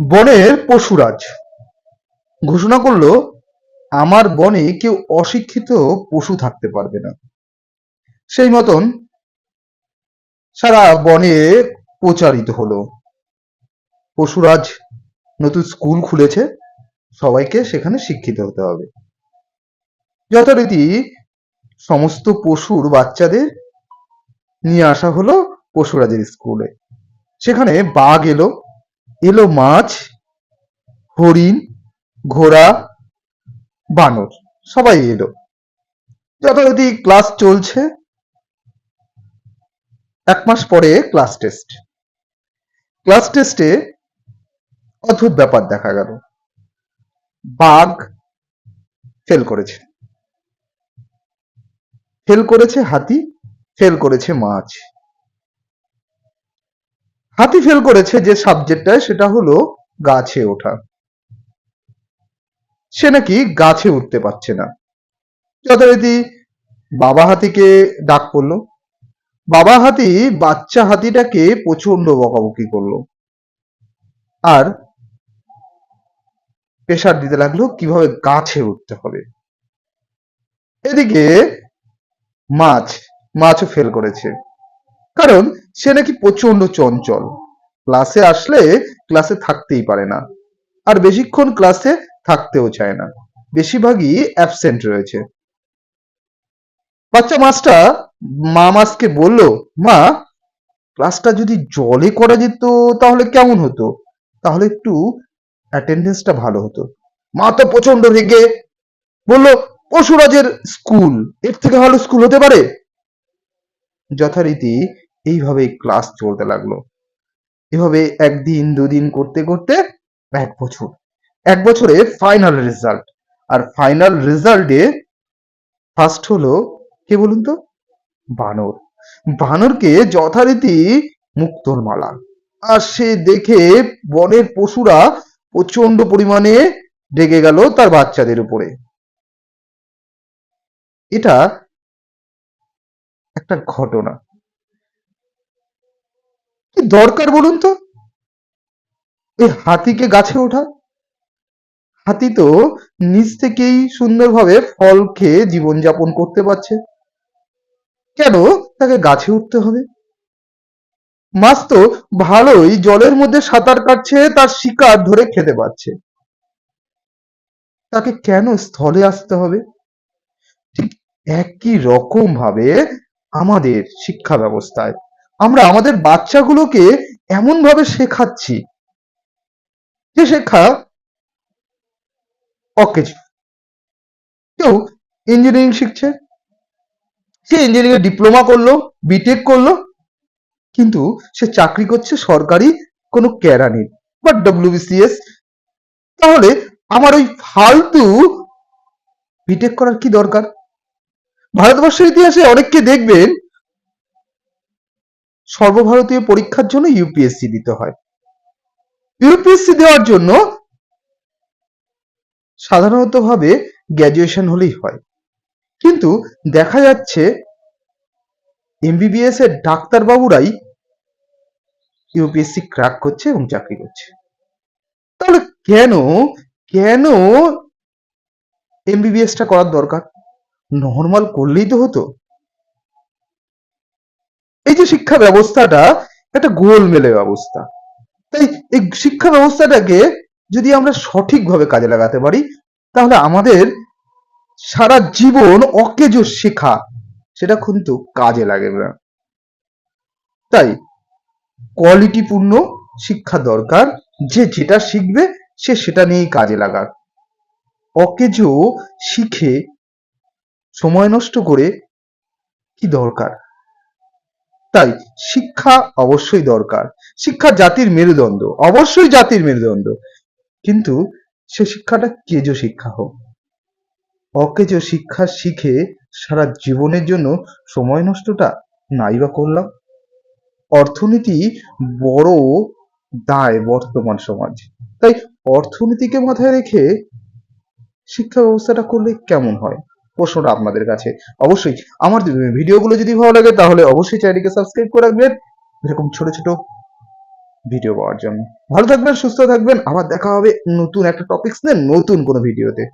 বনের পশুরাজ। ঘোষণা করল, আমার বনে কেউ অশিক্ষিত পশু থাকতে পারবে না। সেই মতন সারা বনে প্রচারিত হলো। পশুরাজ নতুন স্কুল খুলেছে, সবাইকে সেখানে শিক্ষিত হতে হবে। যথারীতি সমস্ত পশুর বাচ্চাদের নিয়ে আসা হলো পশুরাজের স্কুলে। সেখানে বাঘ এলো এলো মাছ, হরিণ, ঘোড়া, বানর, সবাই এলো। যথারীতি ক্লাস চলছে। এক মাস পরে ক্লাস টেস্ট ক্লাস টেস্টে অদ্ভুত ব্যাপার দেখা গেল। বাঘ ফেল করেছে। ফেল করেছে হাতি ফেল করেছে মাছ। হাতি ফেল করেছে যে সাবজেক্টটায় সেটা হলো গাছে ওঠা। সে নাকি গাছে উঠতে পারছে না। যথারীতি বাবা হাতিকে ডাক পড়ল। বাবা হাতি বাচ্চা হাতিটাকে প্রচণ্ড বকাবকি করল। আর প্রেশার দিতে লাগল কীভাবে গাছে উঠতে হবে। এদিকে মাছ, মাছও ফেল করেছে। কারণ সে নাকি প্রচণ্ড চঞ্চল। ক্লাসে আসলে ক্লাসে থাকতেই পারে না। আর বেশিক্ষণ ক্লাসে থাকতেও চায় না। বেশিরভাগই অ্যাবসেন্ট রয়েছে। বাচ্চা মাছটা মা মাছকে বলল, মা ক্লাসটা যদি জলে করা যেত তাহলে কেমন হতো? তাহলে একটু অ্যাটেন্ডেন্সটা ভালো হতো। মা তো প্রচণ্ড রেগে বলল, পশুরাজের স্কুলের থেকে ভালো স্কুল হতে পারে? যথারীতি এইভাবেই ক্লাস চলতে লাগল। এভাবে একদিন, দুদিন করতে করতে এক বছর। এক বছরে ফাইনাল রেজাল্ট আর ফাইনাল রেজাল্টে ফার্স্ট হলো, কে বলুন তো? বানর। বানরকে যথারীতি মুক্তোর মালা আর সে দেখে বনের পশুরা প্রচণ্ড পরিমাণে রেগে গেল তার বাচ্চাদের উপরে। এটা একটা ঘটনা। দরকার বলুন তো? এই হাতিকে গাছে ওঠা। হাতি তো নিজ থেকেই সুন্দরভাবে ফল খেয়ে জীবনযাপন করতে পারছে। কেন তাকে গাছে উঠতে হবে? মাছ তো ভালোই জলের মধ্যে সাঁতার কাটছে, তার শিকার ধরে খেতে পারছে। তাকে কেন স্থলে আসতে হবে? ঠিক একই রকম ভাবে আমাদের শিক্ষা ব্যবস্থায় আমরা আমাদের বাচ্চাগুলোকে এমন ভাবে শেখাচ্ছি যে শেখা অকেজ। কেউ ইঞ্জিনিয়ারিং শিখছে, সে ইঞ্জিনিয়ারিং ডিপ্লোমা করল বিটেক করল, কিন্তু সে চাকরি করছে সরকারি কোনো কেরানির বা ডব্লিউবিসিএস তাহলে আমার ওই ফালতু বিটেক করার কি দরকার? ভারতবর্ষের ইতিহাসে অনেককে দেখবেন সর্বভারতীয় পরীক্ষার জন্য ইউপিএসসি দিতে হয়। ইউপিএসসি দেওয়ার জন্য সাধারণত ভাবে গ্র্যাজুয়েশন হলেই হয়। কিন্তু দেখা যাচ্ছে এমবিবিএস এর ডাক্তারবাবুরাই ইউপিএসসি ক্র্যাক করছে এবং চাকরি করছে। তাহলে কেন কেন এমবিবিএসটা করার দরকার? নর্মাল করলেই তো হতো। এই যে শিক্ষা ব্যবস্থাটা একটা গোলমেলে ব্যবস্থা। তাই এই শিক্ষা ব্যবস্থাটাকে যদি আমরা সঠিকভাবে কাজে লাগাতে পারি, তাহলে আমাদের সারা জীবন অকেজো শেখা, সেটা কিন্তু কাজে লাগে না। তাই কোয়ালিটিপূর্ণ শিক্ষা দরকার, যে যেটা শিখবে, সে সেটা নিয়েই কাজে লাগার। অকেজো শিখে সময় নষ্ট করে কি দরকার? তাই শিক্ষা অবশ্যই দরকার। শিক্ষা জাতির মেরুদণ্ড, অবশ্যই জাতির মেরুদণ্ড। কিন্তু সে শিক্ষাটা কেজো শিক্ষা হোক। অকেজো শিক্ষা শিখে সারা জীবনের জন্য সময় নষ্টটা নাই বা করলাম? অর্থনীতি বড় দায় বর্তমান সমাজ। তাই অর্থনীতিকে মাথায় রেখে শিক্ষা ব্যবস্থাটা করলে কেমন হয়? প্রশ্নটা আপনাদের কাছে। অবশ্যই আমার ভিডিওগুলো যদি ভালো লাগে, তাহলে অবশ্যই চ্যানেলটিকে সাবস্ক্রাইব করে রাখবেন। এরকম ছোট ছোট ভিডিও পাওয়ার জন্য। ভালো থাকবেন, সুস্থ থাকবেন। আবার দেখা হবে নতুন একটা টপিক্স নিয়ে নতুন কোনো ভিডিওতে